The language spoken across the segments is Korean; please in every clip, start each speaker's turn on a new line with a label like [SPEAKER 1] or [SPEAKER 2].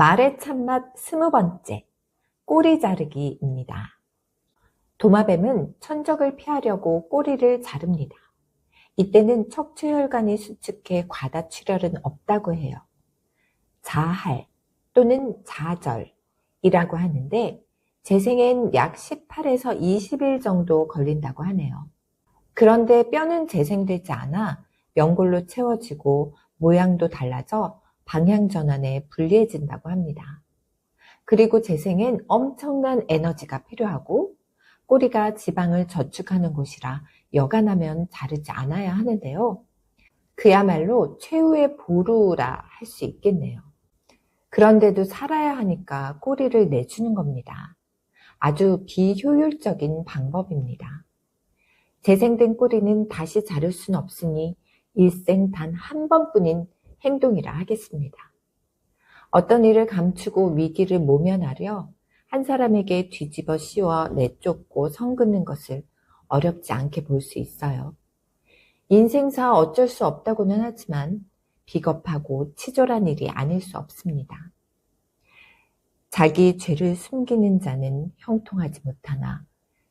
[SPEAKER 1] 말의 참맛 스무 번째, 꼬리 자르기입니다. 도마뱀은 천적을 피하려고 꼬리를 자릅니다. 이때는 척추혈관이 수축해 과다출혈은 없다고 해요. 자할 또는 자절이라고 하는데 재생엔 약 18에서 20일 정도 걸린다고 하네요. 그런데 뼈는 재생되지 않아 연골로 채워지고 모양도 달라져 방향 전환에 불리해진다고 합니다. 그리고 재생엔 엄청난 에너지가 필요하고 꼬리가 지방을 저축하는 곳이라 여간하면 자르지 않아야 하는데요. 그야말로 최후의 보루라 할 수 있겠네요. 그런데도 살아야 하니까 꼬리를 내주는 겁니다. 아주 비효율적인 방법입니다. 재생된 꼬리는 다시 자를 순 없으니 일생 단 한 번뿐인 행동이라 하겠습니다. 어떤 일을 감추고 위기를 모면하려 한 사람에게 뒤집어 씌워 내쫓고 성긋는 것을 어렵지 않게 볼 수 있어요. 인생사 어쩔 수 없다고는 하지만 비겁하고 치졸한 일이 아닐 수 없습니다. 자기 죄를 숨기는 자는 형통하지 못하나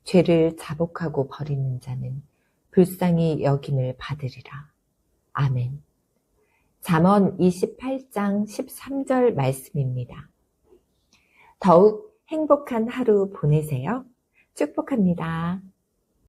[SPEAKER 1] 죄를 자복하고 버리는 자는 불쌍히 여김을 받으리라. 아멘. 잠언 28장 13절 말씀입니다. 더욱 행복한 하루 보내세요. 축복합니다.